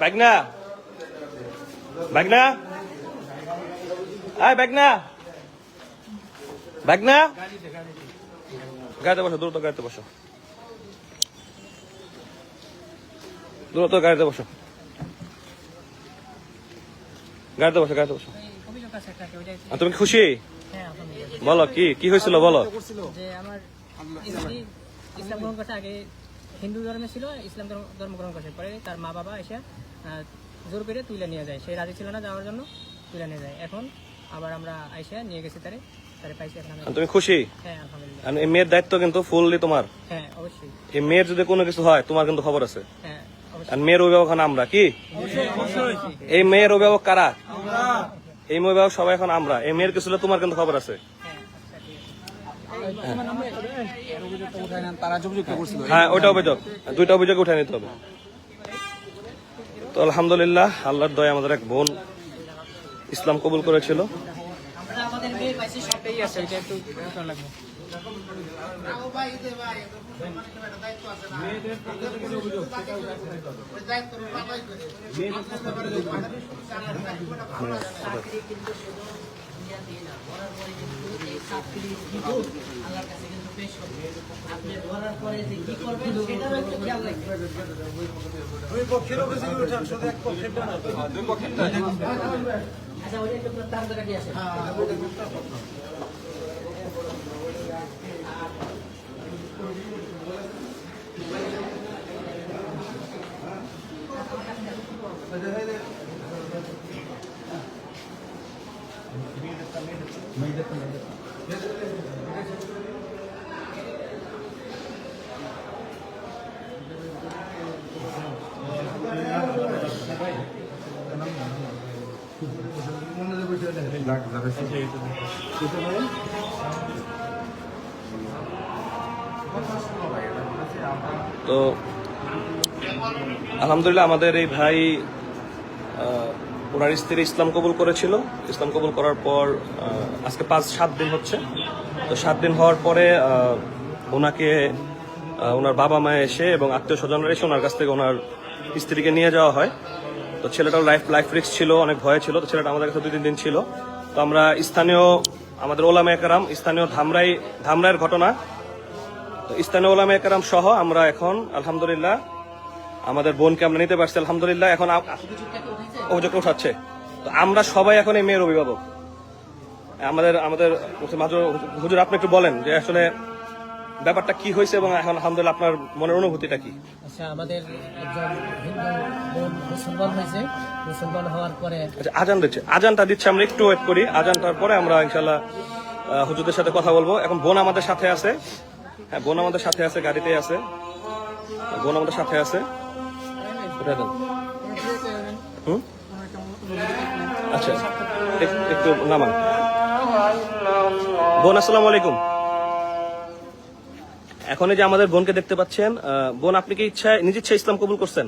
বাগনা বাগনা গাড়িতে বসো, দ্রুত গাড়িতে বসো। দ্রুত গাড়িতে বসো। গাড়িতে বসো গাড়িতে বসো। তুমি খুশি? বলো, কি কি হয়েছিল, বলো। যে আমার ইসলাম গ্রহণ আগে হিন্দু ধর্মে ছিল ইসলাম ধর্ম ধর্ম গ্রহণ করছে। পরে তার মা বাবা এসে জোর করে তুলে নিয়ে যায়। সে রাজি ছিল না যাওয়ার জন্য তুলে নিয়ে যায়। এখন আবার আমরা আইসা নিয়ে গেছি তারে তারে পাইছি এখন তুমি খুশি? হ্যাঁ আলহামদুলিল্লাহ। এই মেয়ের দায়িত্ব কিন্তু ফুললি তোমার। হ্যাঁ অবশ্যই। এই মেয়ের যদি কোনো কিছু হয় তোমার কিন্তু খবর আছে। হ্যাঁ আর মেয়ের অভিভাবক আমরা কি? এই মেয়ের অভিভাবক কারা? এই মেয়ের অভিভাবক সবাই এখন আমরা। এই মেয়ের কিছু তোমার কিন্তু খবর আছে। হ্যাঁ ওইটা অভিযোগ দুইটা অভিযোগ উঠে নিতে হবে। তো আলহামদুলিল্লাহ, আল্লাহর দয়া আমাদের এক বোন ইসলাম কবুল করেছিল। আপনি ধরার পরে যে কি করবেন সেটাও একটু খেয়াল রাখবেন আচ্ছা ওই একটু তার কাটি আসে তো, আলহামদুলিল্লাহ আমাদের এই ভাই ওনার স্ত্রী ইসলাম কবুল করেছিল। ইসলাম কবুল করার পর আজকে পাঁচ, সাত দিন হচ্ছে। তো সাত দিন হওয়ার পরে ওনাকে ওনার বাবা মা এসে এবং আত্মীয় স্বজনরা এসে ওনার কাছ থেকে ওনার স্ত্রীকে নিয়ে যাওয়া হয়। তো ছেলেটার লাইফ লাইফ রিস্ক ছিল, অনেক ভয় ছিল। তো ছেলেটা আমাদের কাছে দুই, তিন দিন ছিল। তো আমরা স্থানীয়, আমাদের ওলামা একরাম, স্থানীয় ধামরাই, ধামরাইয়ের ঘটনা। তো স্থানীয় ওলামা একরাম সহ আমরা এখন, আলহামদুলিল্লাহ, আমাদের বোনকে আমরা নিতে পারছি, আলহামদুলিল্লাহ, এখন অভিযোগ উঠাচ্ছে। তো আমরা সবাই এখন এই মেয়ের অভিভাবক। আমাদের আমাদের হুজুর, আপনি একটু বলেন যে আসলে ব্যাপারটা কি হয়েছে এবং এখন আলহামদুলিল্লাহ আপনার মনের অনুভূতিটা কি? আচ্ছা আমাদের একজন হিন্দু মুসলমান হয়েছে। মুসলমান হওয়ার পরে আচ্ছা আজান দিচ্ছে। আজানটা দিচ্ছে আমরা একটু ওয়েট করি। আজানটার পরে আমরা ইনশাল্লাহ হুজুরদের সাথে কথা বলব। এখন বোন আমাদের সাথে আছে। হ্যাঁ বোন আমাদের সাথে আছে গাড়িতে আছে। বোন আমাদের সাথে আছে। উঠে দেন হুম? আচ্ছা এক- একটু নামান। বোন আসসালামু আলাইকুম। এখন এই যে আমাদের বোনকে দেখতে পাচ্ছেন বোন, আপনি কি ইচ্ছা নিজ ইচ্ছা ইসলাম কবুল করছেন?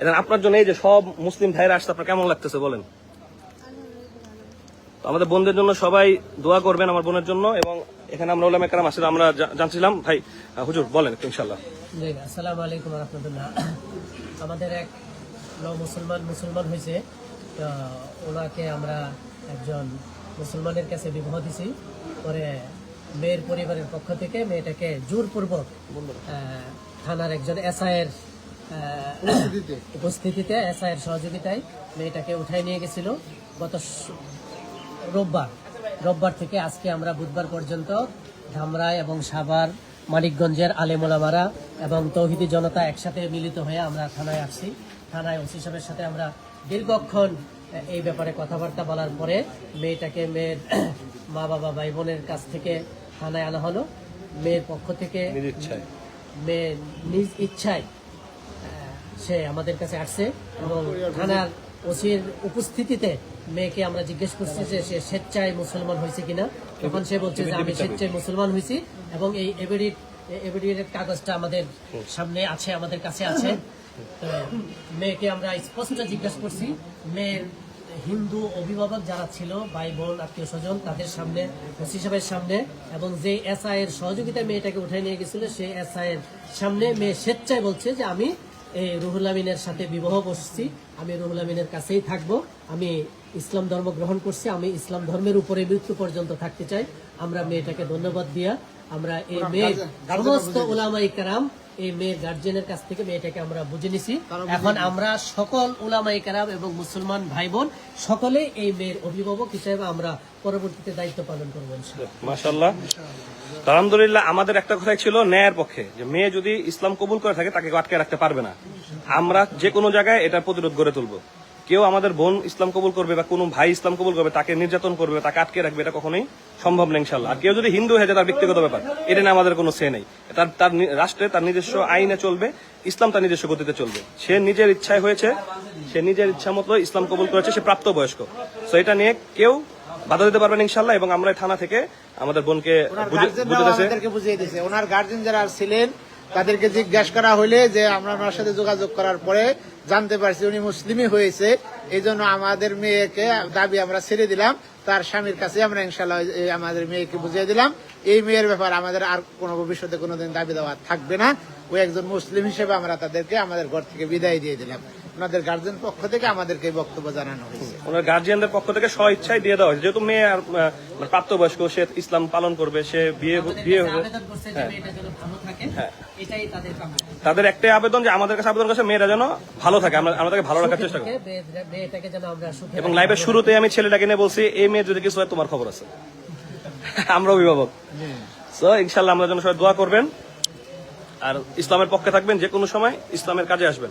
এখন আপনার জন্য এই যে সব মুসলিম ভাইরা আসতে আপনার কেমন লাগতেছে বলেন? আমাদের বোনদের জন্য সবাই দোয়া করবেন আমার বোনের জন্য, এবং এখানে আমরা ওলামে কারাম আসলে আমরা জানছিলাম। ভাই হুজুর, বলেন ইনশাল্লাহ আসসালামু আলাইকুম রহমতুল্লাহ। আমাদের এক মুসলমান মুসলমান হয়েছে। ওনাকে আমরা একজন মুসলমানের কাছে বিবাহ দিছি। পরে মেয়ের পরিবারের পক্ষ থেকে মেয়েটাকে জোরপূর্বক থানার একজন এসআইয়ের উপস্থিতিতে। এসআইয়ের সহযোগিতায় মেয়েটাকে উঠাই নিয়ে গেছিল। গত রোববার রোববার থেকে আজকে আমরা বুধবার পর্যন্ত ধামরাই এবং সাভার মানিকগঞ্জের আলেমোলামারা এবং তৌহিদি জনতা একসাথে মিলিত হয়ে আমরা থানায় আসছি। থানায় ওসি সাহেবের সাথে আমরা দীর্ঘক্ষণ এই ব্যাপারে কথাবার্তা বলার পরে মেয়েটাকে মেয়ের মা বাবা ভাই বোনের কাছ থেকে থানায় আনা হলো। মেয়ের পক্ষ থেকে নিজ ইচ্ছায়। মেয়ে নিজ ইচ্ছায় সে আমাদের কাছে আসছে এবং থানার ওসির উপস্থিতিতে মেয়েকে আমরা জিজ্ঞেস করছি যে সে স্বেচ্ছায় মুসলমান হয়েছে কিনা। তখন সে বলছে যে আমি স্বেচ্ছায় মুসলমান হয়েছি এবং এই এবিডিট এবিডিটের কাগজটা আমাদের সামনে আছে আমাদের কাছে আছে। মেয়েকে আমরা স্পষ্ট জিজ্ঞেস করছি মেয়ের হিন্দু অভিভাবক যারা ছিল ভাই বোন আত্মীয় স্বজন তাদের সামনে ওসি সাহেবের সামনে এবং যে এসআই এর সহযোগিতায় মেয়েটাকে উঠে নিয়ে গেছিল সেই এসআই এর সামনে মেয়ে স্বেচ্ছায় বলছে যে আমি এই রুহুল আমিনের সাথে বিবাহ বসছি আমি রুহুল আমিনের কাছেই থাকব আমি ইসলাম ধর্ম গ্রহণ করছি আমি ইসলাম ধর্মের উপরে মৃত্যু পর্যন্ত থাকতে চাই আমরা মেয়েটাকে ধন্যবাদ দিয়া আমরা এই মেয়ে সমস্ত ওলামাই কারাম এই মেয়ের গার্জেনের কাছ থেকে মেয়েটাকে আমরা বুঝে নিছি। এখন আমরা সকল উলামাই কারাম এবং মুসলমান ভাই বোন সকলে এই মেয়ের অভিভাবক হিসেবে আমরা পরবর্তীতে দায়িত্ব পালন করব মাসাল্লাহ আলহামদুলিল্লাহ আমাদের একটা কথাই ছিল ন্যায়ের পক্ষে। যে মেয়ে যদি ইসলাম কবুল করে থাকে তাকে আটকে রাখতে পারবে না। আমরা যে কোনো জায়গায় এটা প্রতিরোধ গড়ে তুলবো। কেউ আমাদের বোন ইসলাম কবুল করবে বা কোনো ভাই ইসলাম কবুল করবে তাকে নির্যাতন করবে তাকে আটকে রাখবে এটা কখনোই সম্ভব না ইনশাল্লাহ আর কেউ যদি হিন্দু হয়ে যায় তার ব্যক্তিগত ব্যাপার। এটা নিয়ে আমাদের কোনো সে নেই। তার তার রাষ্ট্রে তার নিজস্ব আইনে চলবে ইসলাম তার নিজস্ব গতিতে চলবে। সে নিজের ইচ্ছায় হয়েছে সে নিজের ইচ্ছা মতো ইসলাম কবুল করেছে সে প্রাপ্তবয়স্ক। তো এটা নিয়ে কেউ বাধা দিতে পারবেন ইনশাল্লাহ এবং আমরা থানা থেকে আমাদের বোনকে বুঝে- দিয়েছে। ওনার গার্জেন যারা ছিলেন তাদেরকে জিজ্ঞাসা করা হইলে যে আমরা ওনার সাথে যোগাযোগ করার পরে জানতে পারছি উনি মুসলিমই হয়েছে এই জন্য আমাদের মেয়েকে দাবি আমরা ছেড়ে দিলাম, তার স্বামীর কাছে আমরা ইনশাল্লাহ আমাদের মেয়েকে বুঝিয়ে দিলাম। এই মেয়ের ব্যাপার আমাদের আর কোনো ভবিষ্যতে কোনোদিন দাবি দেওয়া থাকবে না। ওই একজন মুসলিম হিসেবে আমরা তাদেরকে আমাদের ঘর থেকে বিদায় দিয়ে দিলাম। ওনাদের গার্জেন পক্ষ থেকে আমাদেরকে বক্তব্য জানানো হয়েছে। ওনার গার্জিয়ানদের পক্ষ থেকে স্ব ইচ্ছায় দিয়ে দেওয়া হয়েছে। যেহেতু মেয়ে আর মানে প্রাপ্তবয়স্ক সে ইসলাম পালন করবে সে বিয়ে বিয়ে হবে। আবেদন করছে যে মেয়েটা যেন ভালো থাকে এটাই তাদের একটাই আবেদন যে আমাদের কাছে আবেদন করছে মেয়েরা যেন ভালো থাকে। আমরা আমরা তাকে ভালো রাখার চেষ্টা করি মেয়ে- এবং রাখি। লাইভের শুরুতে আমি ছেলেটাকে নিয়ে বলছি এই মেয়ের যদি কিছু হয় তোমার খবর আছে। আমরা অভিভাবক। তো ইনশাল্লাহ আমরা যেন সবাই দোয়া করবেন। আর ইসলামের পক্ষে থাকবেন যে কোনো সময় ইসলামের কাজে আসবেন।